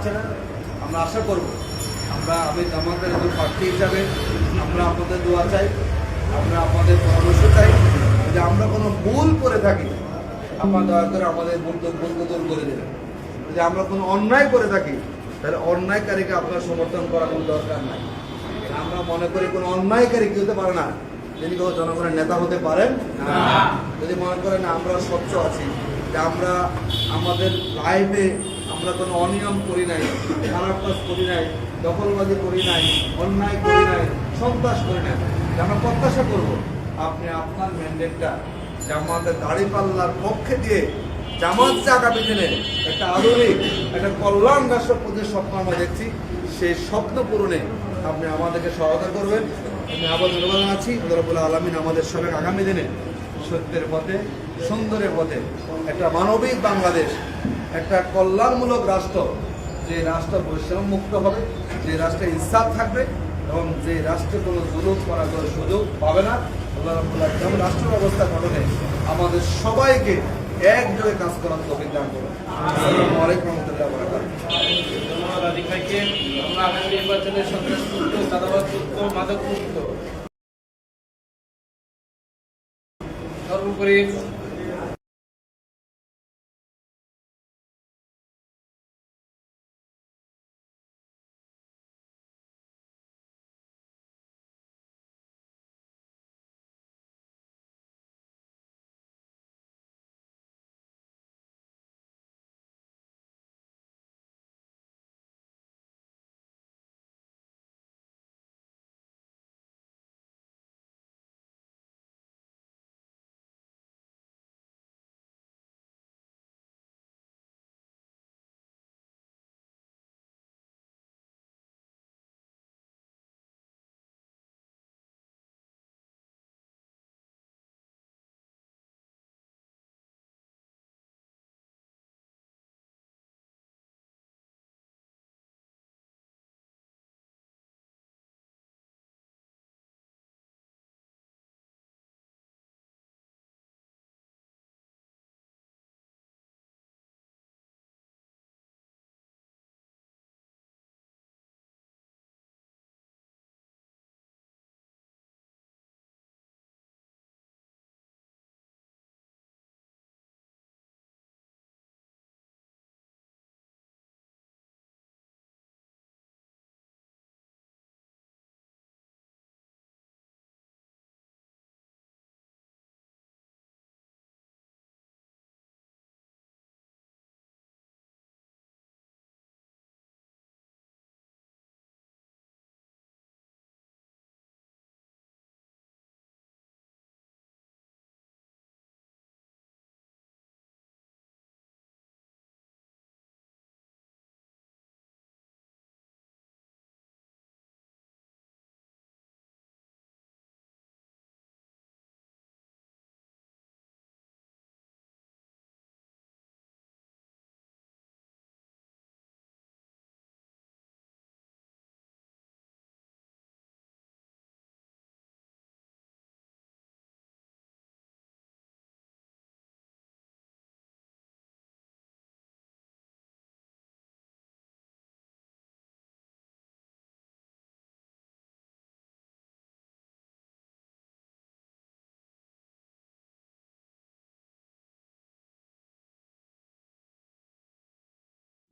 পাচ্ছে না, আমরা আশা করব। আমরা আমি আমাদের একজন প্রার্থী হিসাবে আমরা আপনাদের দোয়া চাই, আমরা আপনাদের পরামর্শ চাই যে আমরা কোনো ভুল করে থাকি, আপনার দয়া করে আমাদের ভুল ভুল দূর করে দেবেন। যদি আমরা কোনো অন্যায় করে থাকি, তাহলে অন্যায়কারীকে আপনার সমর্থন করার কোনো দরকার নাই। আমরা মনে করি কোনো অন্যায়কারী কি হতে পারে না তিনি কোনো জনগণের নেতা হতে পারেন যদি মনে করেন আমরা স্বচ্ছ আছি, যে আমরা আমাদের লাইফে আমরা কোনো অনিয়ম করি নাই, খারাপ কাজ করি নাই, দখলবাজি করি নাই, অন্যায় করি নাই সন্ত্রাস করি নাই। আমরা প্রত্যাশা করব, আপনি আপনার ম্যান্ডেটটা জামাতের দাড়ি পাল্লার পক্ষে দিয়ে জামাত যে আগামী দিনে একটা আধুনিক, একটা কল্যাণ রাষ্ট্র প্রতি স্বপ্ন আমরা দেখছি। সেই স্বপ্ন পূরণে আপনি আমাদেরকে সহায়তা করবেন। আমি আবার ধন্যবাদ আছি রবুল আলমিন আমাদের সবাই আগামী দিনে সত্যের পথে, সুন্দরের পথে একটা মানবিক বাংলাদেশ একটা কল্যাণমূলক রাষ্ট্র, যে রাষ্ট্র বৈষম্য মুক্ত হবে, যে রাষ্ট্রে ইনসাফ থাকবে এবং যে রাষ্ট্রে কোনো জুলুম করার কোনো সুযোগ পাবে না যেমন রাষ্ট্র ব্যবস্থা গঠনে আমাদের সবাইকে একযোগে কাজ করার তৌফিক দান করুন। আসসালামু আলাইকুম ওয়া রাহমাতুল্লাহি ওয়া বারাকাতুহু। ধন্যবাদ আদিক ভাইকে। আমরা আগামী নির্বাচনে সন্ত্রাস মুক্ত চাঁদাবাদ মুক্ত মাদক মুক্ত সর্বোপরি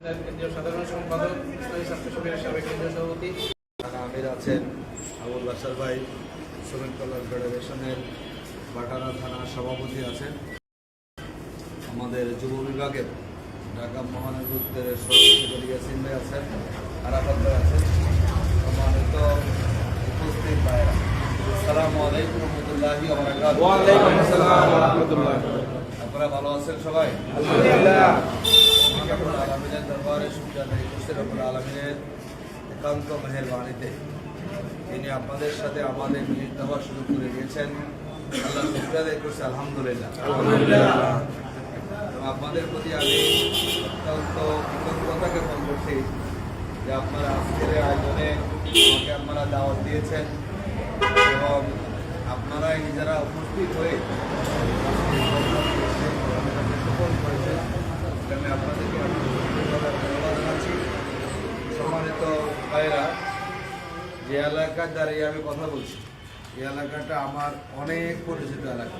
কেন্দ্রীয় সাধারণ সম্পাদক ইসলামী ছাত্র শিবিরের সাবেক কেন্দ্রীয় সভাপতি। আমির আছেন আবুল বাসার ভাই শ্রমিক কল্যাণ ফেডারেশনের বাটানা থানার সভাপতি আছেন। আমাদের যুব বিভাগের ঢাকা মহানগর উত্তরের সভাপতি ইয়াসিন ভাই আছেন আরাফাত ভাই আছেন। সম্মানিত উপস্থিত ভাইরা আসসালামু আলাইকুম রহমতুল্লাহি ওয়ালাইকুম আসসালাম ওয়া রাহমাতুল্লাহ। আপনারা ভালো আছেন সবাই? আলহামদুলিল্লাহ। আলমিনের দরবারে আদায় করছি, রব্বুল আলমিনের একান্ত মেহরবানিতে। তিনি আপনাদের সাথে আমাদের মিলিত হওয়ার সুযোগ করে দিয়েছেন। আল্লাহ শুক্রিয়া আদায় করছি, আলহামদুলিল্লাহ। আপনাদের প্রতি আমি অত্যন্ত কৃতজ্ঞতা জ্ঞাপন করছি যে আপনারা আজকের আয়োজনে আমাকে আপনারা দাওয়াত দিয়েছেন এবং আপনারা নিজেরা উপস্থিত হয়ে সফল করেছেন। আমি আপনাদেরকে ধন্যবাদ জানাচ্ছি ভাইরা যে এলাকার দাঁড়িয়ে আমি কথা বলছি এই এলাকাটা আমার অনেক পরিচিত এলাকা।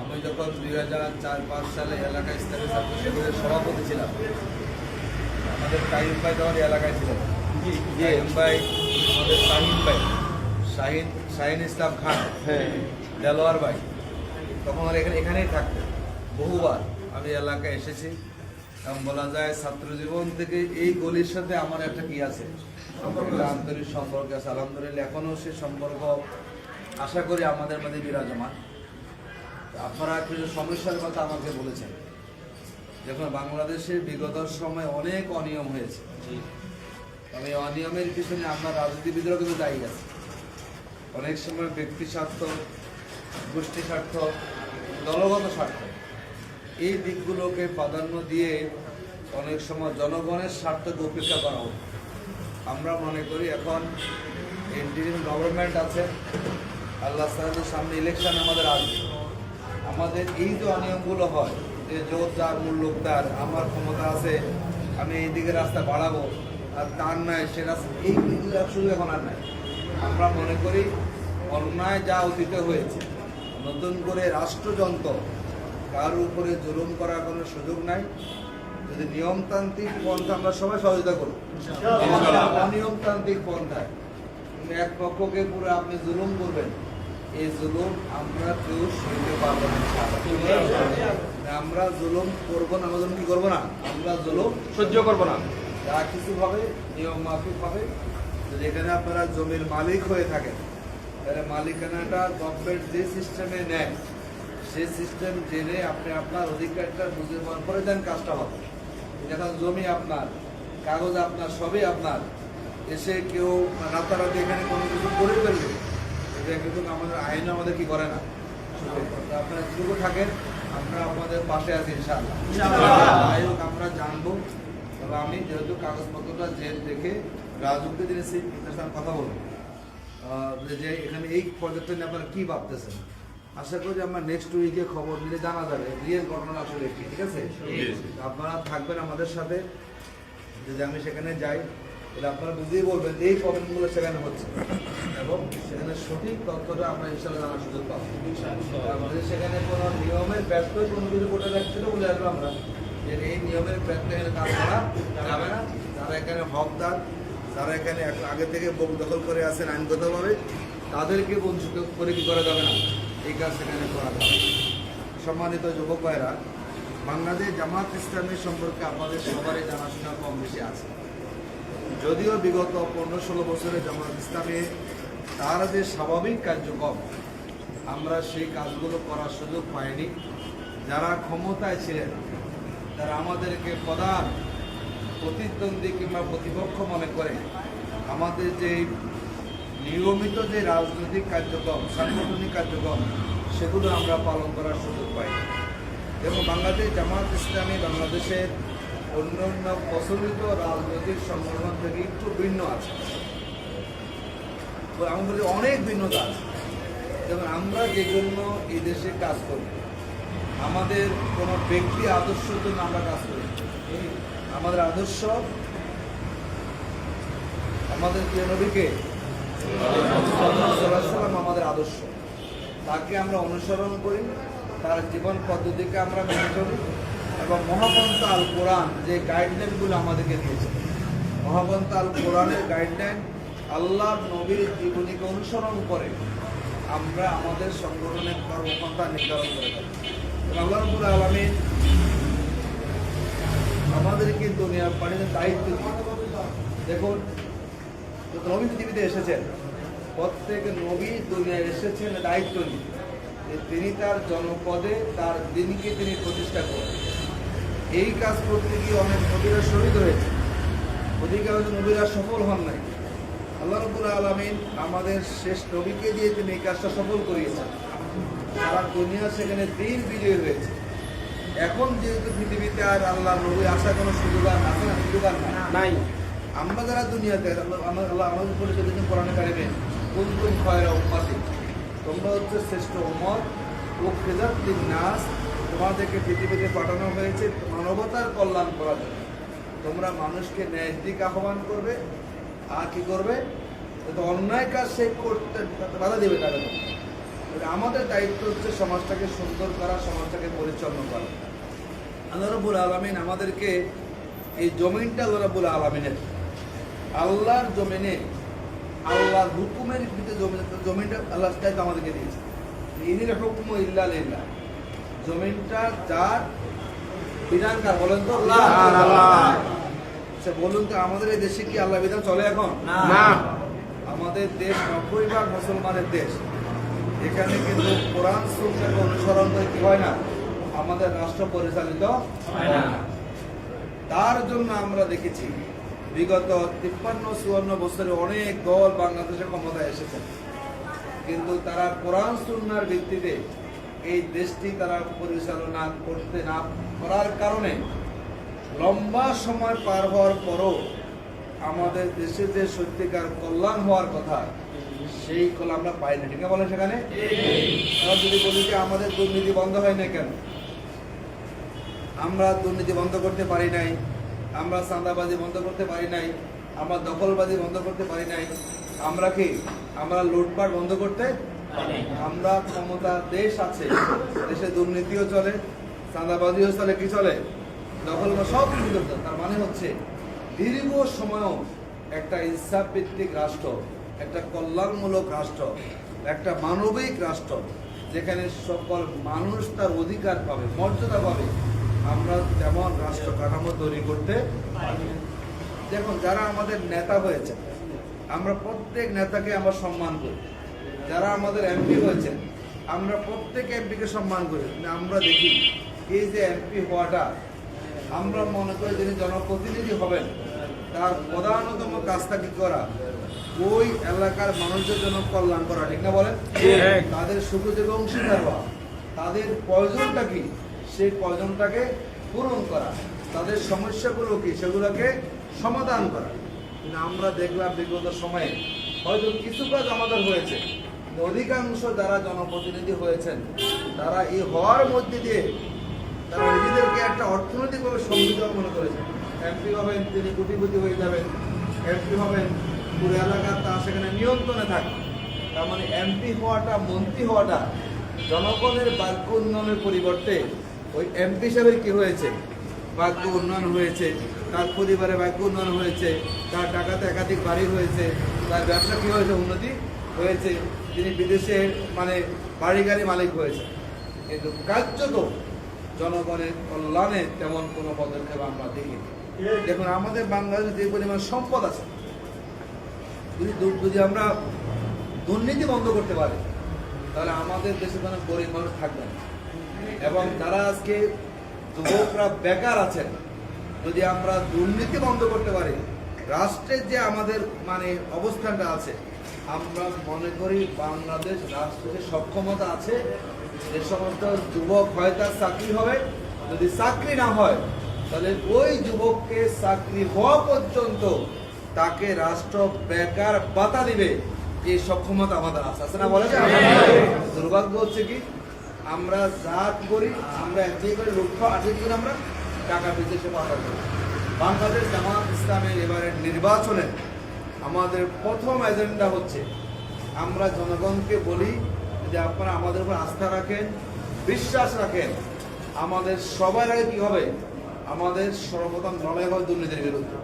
আমি যখন দুই হাজার চার পাঁচ সালে এলাকায় ইসলামী ছাত্র শিবিরের সভাপতি ছিলাম আমাদের টাইম ভাই তখন এই এলাকায় ছিলেন। টাইম ভাই আমাদের শাহিন ভাই শাহিন শাহিন ইসলাম খান হ্যাঁ। দেলোয়ার ভাই তখন আর এখানে এখানেই থাকতেন। বহুবার আমি এলাকায় এসেছি। এবং বলা যায় ছাত্র জীবন থেকে এই গলির সাথে আমার একটা কি আছে? আন্তরিক সম্পর্ক আছে। আলহামদুলিল্লাহ এখনও সে সম্পর্ক আশা করি আমাদের মধ্যে বিরাজমান। আপনারা কিছু সমস্যার কথা আমাকে বলেছেন। যখন বাংলাদেশে বিগত সময় অনেক অনিয়ম হয়েছে। তবে অনিয়মের পিছনে আমরা রাজনীতিবিদরাও কিন্তু দায়ী আছে। অনেক সময় ব্যক্তি স্বার্থ গোষ্ঠী স্বার্থ দলগত স্বার্থ এই দিকগুলোকে প্রাধান্য দিয়ে অনেক সময় জনগণের স্বার্থকে উপেক্ষা করা হতো আমরা মনে করি এখন ইন্ডিয়ান গভর্নমেন্ট আছে, আল্লাহ সাহেবের সামনে ইলেকশন আমাদের আসবে। আমাদের এই যে অনিয়মগুলো হয়, যে জোর যার মূল লোক তার, আমার ক্ষমতা আছে, আমি এই দিকে রাস্তা বাড়াবো, আর তার নাই, সে রাস্তা, এই শুধু এখন আর নাই। আমরা মনে করি অন্যায় যা অতীতে হয়েছে, নতুন করে রাষ্ট্রযন্ত্র কার উপরে জুলুম করার কোনো সুযোগ নাই। যদি নিয়মতান্ত্রিক পন্থা আমরা সবাই সহযোগিতা করব। অনিয়মতান্ত্রিক পন্থায় এক পক্ষকে পুরো আপনি জুলুম করবেন এই জুলুম আমরা কেউ সইতে পারব না আমরা জুলুম করব না আমরা কি করব না? আমরা জুলুম সহ্য করব না। যা কিছু হবে নিয়ম মাফিক হবে। যদি এখানে আপনারা জমির মালিক হয়ে থাকেন তাহলে মালিকানাটা গভর্নমেন্ট যে সিস্টেমে নেয় সেই সিস্টেম জেনে আপনি আপনার অধিকারটা বুঝে পাওয়ার পরে দেন কাজটা হবে এখন জমি আপনার কাগজ আপনার সবই আপনার। এসে কেউ রাতারাতি এখানে কোনো কিছু করে ফেলবে এটা কিন্তু আমাদের আইন আমাদের কি করে না? আপনারা যেটুকু থাকেন আমরা আপনাদের পাশে আছি ইনশাআল্লাহ। যাই হোক আমরা জানব তবে আমি যেহেতু কাগজপত্রটা যে দেখে রাজুকে দিয়েছি তার সঙ্গে কথা বলব যে এখানে এই প্রজেক্টটা নিয়ে আপনারা কি ভাবতেছেন? আশা করি আমরা নেক্সট উইকে খবর নিলে জানা যাবে। রিয়েল ঘটনা আসলে কি ঠিক আছে? আপনারা থাকবেন আমাদের সাথে। যদি আমি সেখানে যাই তাহলে আপনারা বুঝতেই বলবেন এই প্রবলেমগুলো সেখানে হচ্ছে। এবং সেখানে সঠিক তথ্যটা আমরা ইনশাল্লাহ জানার সুযোগ পাবো। আমাদের সেখানে কোনো নিয়মের ব্যর্থ কোনো কিছু করতে যাচ্ছিল বলে আসব আমরা যে এই নিয়মের ব্যর্থ এখানে কাজ করা যাবে না। যারা এখানে হকদার যারা এখানে আগে থেকে বুক দখল করে আছেন আইনগতভাবে তাদেরকে বঞ্চিত করে কি করা যাবে না? এই কাজ সেখানে করা না। সম্মানিত যুবক ভাইরা বাংলাদেশ জামাত ইসলামী সম্পর্কে আমাদের সবারই জানাশোনা কম বেশি আছে যদিও বিগত পনেরো ষোলো বছরে জামাত ইসলামী তার যে স্বাভাবিক কার্যক্রম, আমরা সেই কাজগুলো করার সুযোগ পাইনি যারা ক্ষমতায় ছিলেন, তারা আমাদেরকে প্রধান প্রতিদ্বন্দ্বী কিংবা প্রতিপক্ষ মনে করে আমাদের যে নিয়মিত যে রাজনৈতিক কার্যক্রম, সাংগঠনিক কার্যক্রম, সেগুলো আমরা পালন করার সুযোগ পাই। এবং বাংলাদেশ জামাত ইসলামী বাংলাদেশের অন্য অন্য প্রচলিত রাজনৈতিক সংগঠন থেকে একটু ভিন্ন আছে। তো আমি অনেক ভিন্নতা আছে। যেমন আমরা যে জন্য এই দেশে কাজ করি, আমাদের কোনো ব্যক্তি আদর্শের জন্য আমরা কাজ করি। আমাদের আদর্শ, আমাদের প্রিয় নবীকে আমাদের আদর্শ। তাকে আমরা অনুসরণ করি, তার জীবন পদ্ধতিকে আমরা মেনে চলি এবং মহাপন্থ আল কোরআন যে গাইডলাইনগুলো আমাদেরকে দিয়েছে, মহাপন্থ আল কোরআনের গাইডলাইন আল্লাহ নবীর জীবনীকে অনুসরণ করে আমরা আমাদের সংগঠনের কর্মপন্থা নির্ধারণ করে থাকি। আল্লাহ রবুল আমাদেরকে দুনিয়ার পানিতে দায়িত্ব দিয়ে দেখুন যত নবী পৃথিবীতে এসেছেন। প্রত্যেক নবী দুনিয়ায় এসেছেন দায়িত্ব নিয়ে। তিনি তার জনপদে তার দিনকে তিনি প্রতিষ্ঠা করেন। এই কাজ করতে গিয়ে অনেক নবীরা শহীদ হয়েছে অধিকাংশ নবীরা সফল হন নাই। আল্লাহ রবুল আলমিন আমাদের শেষ নবীকে দিয়ে তিনি এই কাজটা সফল করিয়েছেন। সারা দুনিয়া সেখানে দিন বিজয়ী হয়েছে। এখন যেহেতু পৃথিবীতে আর আল্লাহ নবী আসার কোনো সুযোগ আর না? সুযোগ আর নাই। আমরা যারা দুনিয়াতে, আল্লাহ আমাদের উপরে যদি কোরআনে কারিমে, কুনতুম খয়রা উম্মাতি। তোমরা হচ্ছে শ্রেষ্ঠ উম্মত ও খেজাতুল নাস। তোমাদেরকে পৃথিবীতে পাঠানো হয়েছে মানবতার কল্যাণ করার জন্য। তোমরা মানুষকে ন্যায়ের দিক আহ্বান করবে। আর কি করবে? অন্যায় কাজ সে করতে বাধা দেবে তাদের। আমাদের দায়িত্ব হচ্ছে সমাজটাকে সুন্দর করা, সমাজটাকে পরিচালনা করা। আল্লাহ রবুল আলমিন আমাদেরকে এই জমিনটা আল্লাহ রবুল আলমিনের। আল্লাহর জমিনে আল্লাহর হুকুমের ভিত্তিতে জমি জমিনটা আল্লাহ তাইতো আমাদেরকে দিয়েছে। ইনির হুকুম ইল্লা লিল্লাহ। জমিনটা যার বিধানকার বলেন তো? আল্লাহ। আচ্ছা বলুন তো আমাদের এই দেশে কি আল্লাহ বিধান চলে এখন? না। আমাদের দেশ নব্বই ভাগ মুসলমানের দেশ। এখানে কিন্তু কোরআন সুন্নাহকে অনুসরণ করে কি হয় না? আমাদের রাষ্ট্র পরিচালিত হয় না। তার জন্য আমরা দেখেছি বিগত তিপ্পান্ন, চুয়ান্ন বছরে অনেক দল বাংলাদেশের ক্ষমতায় এসেছে। কিন্তু তারা কোরআন, সুন্নার ভিত্তিতে এই দেশটি তারা পরিচালনা করতে না করার কারণে লম্বা সময় পার হওয়ার পরও আমাদের দেশে যে সত্যিকার কল্যাণ হওয়ার কথা, সেই কল্যাণ আমরা পাই না ঠিক না বলেন সেখানে? যদি বলি যে আমাদের দুর্নীতি বন্ধ হয় না কেন? আমরা দুর্নীতি বন্ধ করতে পারি নাই। আমরা চাঁদাবাজি বন্ধ করতে পারি নাই, আমরা দখলবাজি বন্ধ করতে পারি নাই, আমরা কি, আমরা লুটপাট বন্ধ করতে আমরা ক্ষমতা দেশ আছে, দেশে দুর্নীতিও চলে, চাঁদাবাজিও চলে, কি চলে? দখল সব কিছু চলছে। তার মানে হচ্ছে, দীর্ঘ সময়ও একটা ইনসাফ ভিত্তিক রাষ্ট্র, একটা কল্যাণমূলক রাষ্ট্র, একটা মানবিক রাষ্ট্র, যেখানে সকল মানুষ তার অধিকার পাবে, মর্যাদা পাবে। আমরা তেমন রাষ্ট্র কাঠামো তৈরি করতে পারি। দেখুন যারা আমাদের নেতা হয়েছে আমরা প্রত্যেক নেতাকে আমরা সম্মান করি। যারা আমাদের এমপি হয়েছে আমরা প্রত্যেক এমপিকে সম্মান করি। আমরা দেখি এই যে এমপি হওয়াটা আমরা মনে করি যিনি জনপ্রতিনিধি হবেন তার প্রধানতম কাজটা কি করা? ওই এলাকার মানুষদের জন্য কল্যাণ করা ঠিক না বলেন। তাদের সুযোগ অংশীদার হওয়া। তাদের প্রয়োজনটা কি? সেই প্রয়োজনটাকে পূরণ করা, তাদের সমস্যাগুলো কি সেগুলোকে সমাধান করা। কিন্তু আমরা দেখলাম বিগত সময়ে হয়তো কিছু কাজ আমাদের হয়েছে অধিকাংশ যারা জনপ্রতিনিধি হয়েছেন, তারা এই হওয়ার মধ্যে দিয়ে তারা নিজেদেরকে একটা অর্থনৈতিকভাবে সমৃদ্ধ মনে করেছেন। এমপি হবেন, তিনি কোটিপতি হয়ে যাবেন। এমপি হবেন, পুরো এলাকা তার সেখানে নিয়ন্ত্রণে থাকে তার মানে এমপি হওয়াটা, মন্ত্রী হওয়াটা জনগণের বাক্য উন্নয়নের পরিবর্তে ওই এমপি সাহেবের কি হয়েছে? বাক্য উন্নয়ন হয়েছে, তার পরিবারে বাক্য উন্নয়ন হয়েছে, তার টাকাতে একাধিক বাড়ি হয়েছে, তার ব্যবসা কি হয়েছে উন্নতি হয়েছে, তিনি বিদেশে মানে বাড়ি গাড়ি মালিক হয়েছে কিন্তু কার্যত জনগণের কল্যাণে তেমন কোনো পদক্ষেপ আমরা দেখি দেখুন, আমাদের বাংলাদেশে যে পরিমাণ সম্পদ আছে, যদি যদি আমরা দুর্নীতি বন্ধ করতে পারি, তাহলে আমাদের দেশে কোনো গরিব মানুষ থাকবে না। এবং যারা আজকে যুবকরা বেকার আছেন। যদি আমরা দুর্নীতি বন্ধ করতে পারি রাষ্ট্রের যে আমাদের মানে অবস্থানটা আছে আমরা মনে করি বাংলাদেশ রাষ্ট্রের সক্ষমতা আছে যে সমস্ত যুবক হয় তার চাকরি হবে। যদি চাকরি না হয় তাহলে ওই যুবককে চাকরি হওয়া পর্যন্ত তাকে রাষ্ট্র বেকার বাতা দিবে। এই সক্ষমতা আমাদের আছে। আছে না বলে দুর্ভাগ্য হচ্ছে কি? আমরা যা করি আমরা একদিকে করে লক্ষ্য আছে কি আমরা টাকা বিদেশে পাঠাবো বাংলাদেশ জামাত ইসলামের এবারের নির্বাচনে আমাদের প্রথম এজেন্ডা হচ্ছে আমরা জনগণকে বলি যে আপনারা আমাদের উপর আস্থা রাখেন বিশ্বাস রাখেন আমাদের সবার আগে কি হবে? আমাদের সর্বপ্রথম লড়াই হবে দুর্নীতির বিরুদ্ধে।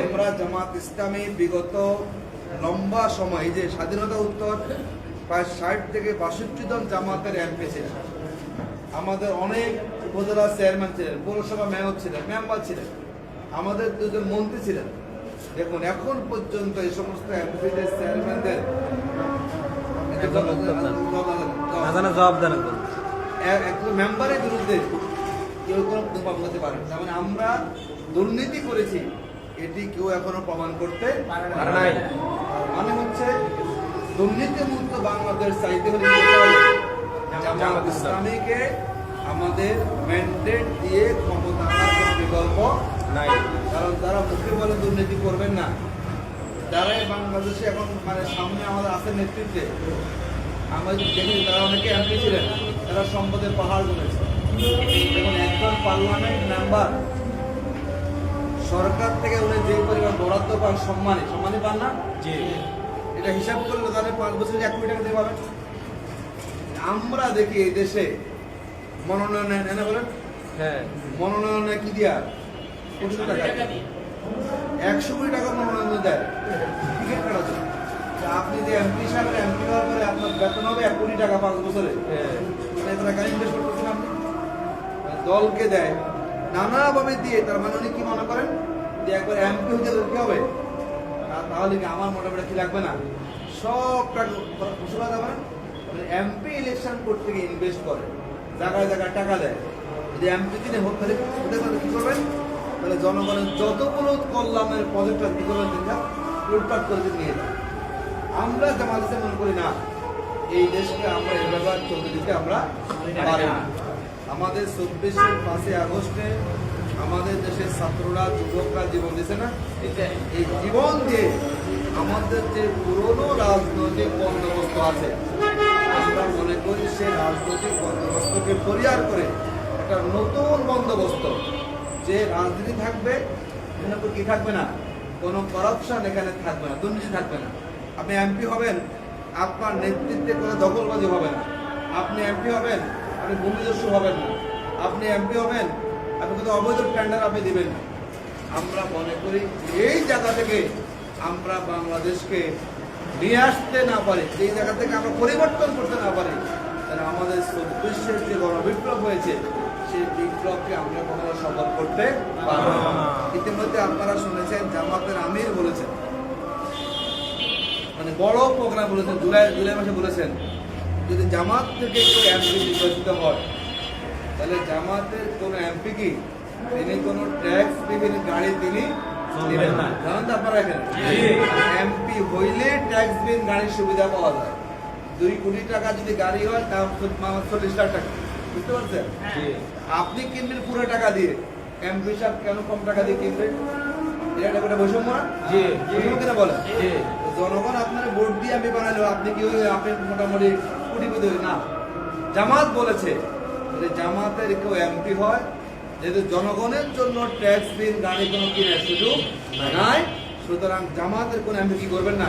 আমরা জামাত ইসলামী বিগত লম্বা সময় যে স্বাধীনতা উত্তর প্রায় ষাট থেকে বাষট্টি জন জামাতের এমপি ছিলেন। আমাদের অনেক উপজেলা চেয়ারম্যান ছিলেন পৌরসভা মেয়র ছিলেন মেম্বার ছিলেন। আমাদের দুজন মন্ত্রী ছিলেন। দেখুন এখন পর্যন্ত এই সমস্ত এমপিদের চেয়ারম্যানদের মেম্বারের বিরুদ্ধে কেউ কোনো প্রমাণ করতে পারে না। তার মানে আমরা দুর্নীতি করেছি। এটি কেউ এখনও প্রমাণ করতে পারে নাই। মানে হচ্ছে দুর্নীতি মুক্ত বাংলাদেশ চাইতে হলে ইসলামীকে আমাদের ম্যান্ডেট দিয়ে ক্ষমতা বিকল্প নাই। কারণ তারা মুখে বলে দুর্নীতি করবেন না। যারাই বাংলাদেশে এখন মানে সামনে আমাদের আছে নেতৃত্বে, আমরা দেখি, তারা অনেকে এমপি ছিলেন, তারা সম্পদের পাহাড় জমেছে দেখুন, একজন পার্লামেন্ট মেম্বার সরকার থেকে উনি যে পরিমাণ বরাদ্দ পান, সম্মানী সম্মানী পান না? জি। এটা হিসাব করলে তাহলে পাঁচ বছরে এক কোটি টাকা দিতে পারবেন আমরা দেখি এই দেশে মনোনয়ন নেয় না বলেন? হ্যাঁ। মনোনয়নে কি দিয়া? কোটি টাকা একশো কোটি টাকা মনোনয়ন দেয় টিকিট কাটার জন্য তা আপনি যে এমপি সাহেব এমপি হওয়ার পরে আপনার বেতন হবে এক কোটি টাকা পাঁচ বছরে। হ্যাঁ। টাকা ইনভেস্ট করতেছেন আপনি? মানে দলকে দেয়। নানাভাবে দিয়ে তার মানে উনি কি মনে করেন? যে একবার এমপি হতে কি হবে? তাহলে কি আমার মোটামুটি কি লাগবে না? সব টাকা ঘোষণা যাবে না এমপি ইলেকশন করতে গিয়ে ইনভেস্ট করে। জায়গায় জায়গায় টাকা দেয়। যদি এমপি তিনি হোক তাহলে হতে পারে কি করবেন? তাহলে জনগণের যতগুলো কল্যাণের প্রজেক্ট কি করবেন তিনি লুটপাট করে নিয়ে যান। আমরা জামাতে মনে করি না। এই দেশকে আমরা এভাবে চলতে দিতে আমরা পারি না। আমাদের চব্বিশের পাঁচই আগস্টে আমাদের দেশের ছাত্ররা, যুবকরা জীবন দিছে না? এই জীবন দিয়ে আমাদের যে পুরনো রাজনৈতিক বন্দোবস্ত আছে, আমরা মনে করি সেই রাজনৈতিক বন্দোবস্তকে পরিহার করে একটা নতুন বন্দোবস্ত। যে রাজনীতি থাকবে কি থাকবে না? কোনো করাপশন এখানে থাকবে না, দুর্নীতি থাকবে না। আপনি এমপি হবেন, আপনার নেতৃত্বে কোনো দখলবাজি হবে না। আপনি এমপি হবেন, আপনি ভূমিদস্যু হবেন না। আপনি এমপি হবেন আপনি কিন্তু অবৈধ টেন্ডার আপনি দিবেন না। আমরা মনে করি এই জায়গা থেকে আমরা বাংলাদেশকে নিয়ে আসতে না পারি এই জায়গা থেকে আমরা পরিবর্তন করতে না পারি তাহলে আমাদের চব্বিশের যে গণবিপ্লব হয়েছে সেই বিপ্লবকে আমরা কখনো সফল করতে পারব না। ইতিমধ্যে আপনারা শুনেছেন জামাতের আমির বলেছেন মানে বড় প্রোগ্রাম বলেছেন জুলাই জুলাই মাসে বলেছেন যদি জামাত থেকে কেউ এমপি নির্বাচিত হয় তাহলে জামাতের কোন এমপি কি? তিনি কোন ট্যাক্স বিহীন গাড়ি তিনি আপনারা এখানে? এমপি হইলে ট্যাক্স বিহীন গাড়ির সুবিধা পাওয়া যায়। দুই কোটি টাকা যদি গাড়ি হয় দাম চল্লিশ লাখ টাকা। বুঝতে পারছেন? আপনি কিনবেন পুরো টাকা দিয়ে। এমপি সাহেব কেন কম টাকা দিয়ে কিনবেন এটা একটা বৈষম্য না বলেন? জি। জনগণ আপনার ভোট দিয়ে আমি বানালো আপনি কি আপনি মোটামুটি কোটিপতি না। জামাত বলেছে যে জামাতের কেউ এমপি হয় যেহেতু জনগণের জন্য ট্যাক্স বিল গাড়ি কোনো কিনে সুযোগ নাই সুতরাং জামাতের কোনো এমপি কি করবেন না?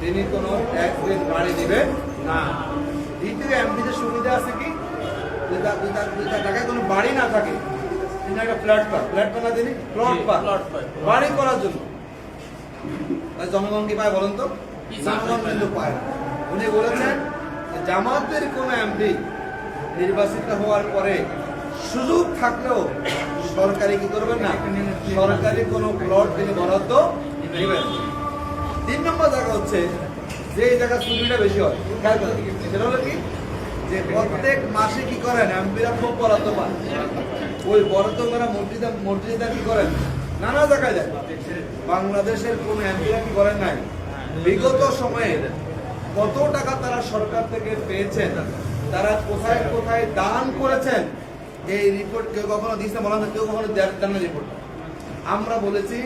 তিনি কোনো ট্যাক্স বিল গাড়ি দিবেন না। দ্বিতীয় এমপিতে সুবিধা আছে কি? টাকায় কোনো বাড়ি না থাকে তিনি একটা ফ্ল্যাট পান ফ্ল্যাট পান না তিনি? প্লট পান। বাড়ি করার জন্য। জনগণ কি পায় বলেন তো? জনগণ কিন্তু পায়। উনি বলেছেন যে জামাতের কোনো এমপি নির্বাচিত হওয়ার পরে সুযোগ থাকলেও সরকারি কি করবেন না? সরকারি কোনো প্লট তিনি বরাদ্দ নেবেন। তিন নম্বর জায়গা হচ্ছে যে এই জায়গা সুবিধা বেশি হয়। সেটা হলো কি? যে প্রত্যেক মাসে কি করেন? এমপিরা খুব বরাদ্দ পান। ওই বরাদ্দ করা মসজিদে মসজিদে কি করেন? নানা জায়গায় যায় বাংলাদেশের কোন এমপিরা কি করেন নাই? বিগত সময়ে কত টাকা তারা সরকার থেকে পেয়েছেন? তারা কোথায় কোথায় দান করেছেন, এই রিপোর্ট কেউ কখনো দিচ্ছে বলা না, কেউ কখনো দেন না রিপোর্ট আমরা বলেছি,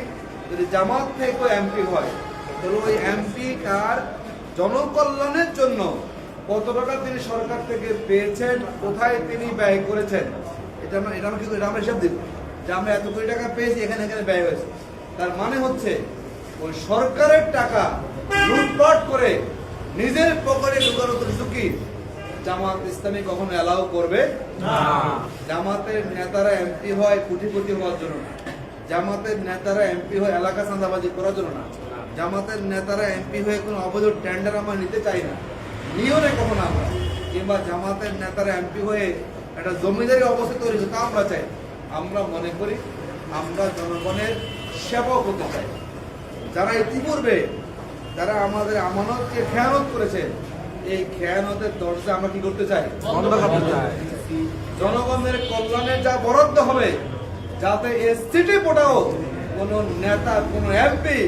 যদি জামাত থেকে এমপি হয়, তাহলে ওই এমপি কার জনকল্যাণের জন্য কত টাকা তিনি সরকার থেকে পেয়েছেন, কোথায় তিনি ব্যয় করেছেন, এটা আমরা এটা আমরা কি করি? এটা আমরা হিসাব দিব যে আমরা এত কোটি টাকা পেয়েছি, এখানে এখানে ব্যয় হয়েছে তার মানে হচ্ছে, ওই সরকারের টাকা লুটপাট করে নিজের পকেটে ঢুকানো ঝুঁকি জামাত ইসলামী কখনো অ্যালাউ করবে? না। জামাতের নেতারা এমপি হয় কোটিপতি হওয়ার জন্য না। জামাতের নেতারা এমপি হয় এলাকা চাঁদাবাজি করার জন্য না। জামাতের নেতারা এমপি হয়ে কোনো অবৈধ টেন্ডার আমরা নিতে চাই না। নিও নেই কখনো আমরা। কিংবা জামাতের নেতারা এমপি হয়ে একটা জমিদারি অবস্থা তৈরি তা আমরা চাই আমরা মনে করি আমরা জনগণের সেবক হতে চাই। যারা ইতিপূর্বে যারা আমাদের আমানতকে খেয়ানত করেছে এই খেয়ানতের দরজা আমরা কি করতে চাই? বন্ধ করতে চাই। জনগণের কল্যাণে যা বরাদ্দ হবে যাতে এসসিটি কোটাও কোন নেতা কোন এমপি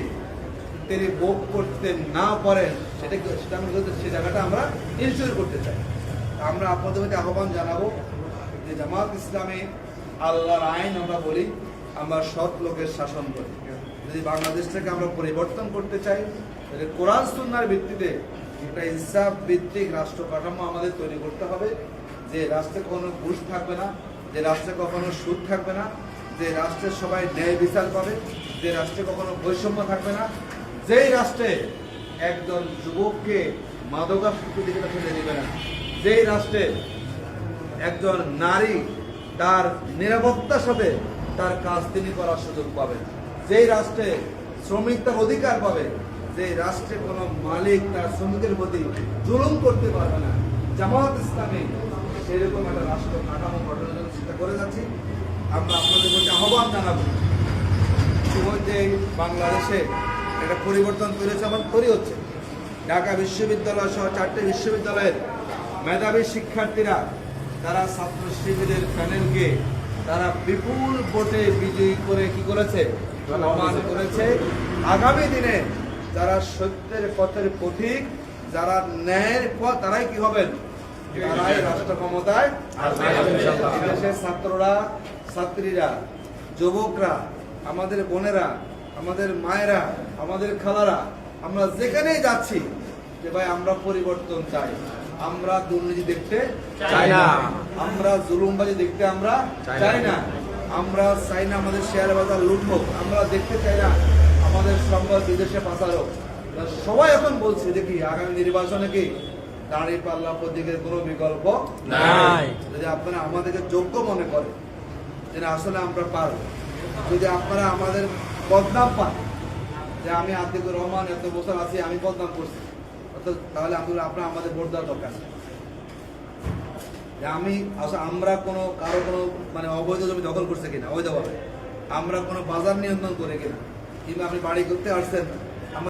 তিনি ভোগ করতে না পারেন সেটা সেটা আমরা যদি- সে জায়গাটা আমরা ইনশিওর করতে চাই। আমরা আপনাদের প্রতি আহ্বান জানাব যে জামাত ইসলামী আল্লাহর আইন আমরা বলি আমরা সৎ লোকের শাসন করি। যদি বাংলাদেশ থেকে আমরা পরিবর্তন করতে চাই তাহলে কোরআন সুন্নার ভিত্তিতে একটা ইনসাফ ভিত্তিক রাষ্ট্র কাঠামো আমাদের তৈরি করতে হবে। যে রাষ্ট্রে কখনো ঘুষ থাকবে না, যে রাষ্ট্রে কখনো সুদ থাকবে না, যে রাষ্ট্রের সবাই ন্যায় বিচার পাবে, যে রাষ্ট্রে কখনো বৈষম্য থাকবে না। যেই রাষ্ট্রে একজন যুবককে মাদকাসক্তির দিকে ঠেলে দিবে না, যেই রাষ্ট্রে একজন নারী তার নিরাপত্তার সাথে তার কাজ তিনি করার সুযোগ পাবেন যেই রাষ্ট্রে শ্রমিক তার অধিকার পাবে যে রাষ্ট্রে কোনো মালিক তার শ্রমিকের প্রতি জুলুম করতে পারবে না। জামাত ইসলামী সেরকম একটা রাষ্ট্র কাঠামো গঠনের জন্য চিন্তা করে যাচ্ছি। আমরা আপনাদের প্রতি আহ্বান জানাব ইতিমধ্যে বাংলাদেশে একটা পরিবর্তন তৈরি আমার তৈরি হচ্ছে। ঢাকা বিশ্ববিদ্যালয় সহ চারটে বিশ্ববিদ্যালয়ের মেধাবী শিক্ষার্থীরা তারা ছাত্র শিবিরের প্যানেলকে তারা বিপুল ভোটে বিজয়ী করে কি করেছে? প্রমাণ করেছে। আগামী দিনে যারা সত্যের পথের পথিক যারা ন্যায়ের পথ তারাই কি হবেন? তারাই রাষ্ট্র ক্ষমতায়। দেশের ছাত্ররা ছাত্রীরা যুবকরা আমাদের বোনেরা আমাদের মায়েরা আমাদের খালারা আমরা যেখানেই যাচ্ছি যে ভাই আমরা পরিবর্তন চাই। আমরা দুর্নীতি দেখতে চাই না। আমরা জুলুমবাজি দেখতে আমরা চাই না। আমরা চাই না আমাদের শেয়ার বাজার লুট হোক আমরা দেখতে চাই না। আমাদের সম্পদ বিদেশে পাচার হোক তা সবাই এখন বলছে দেখি আগামী নির্বাচনে কি দাঁড়িয়ে পাল্লা প্রতীকের কোনো বিকল্প নাই। যদি আপনারা আমাদেরকে যোগ্য মনে করেন যে আসলে আমরা পারব। যদি আপনারা আমাদের বদনাম পান যে আমি আতিকুর রহমান এত বছর আছি আমি বদনাম করছি তাহলে আপনারা আপনারা আমাদের ভোট দেওয়ার দরকার যে আমি আসলে আমরা কোনো কারও কোনো মানে অবৈধ জমি দখল করছে কিনা অবৈধভাবে? আমরা কোনো বাজার নিয়ন্ত্রণ করে কিনা? কিংবা আপনি বাড়ি করতে আসছেন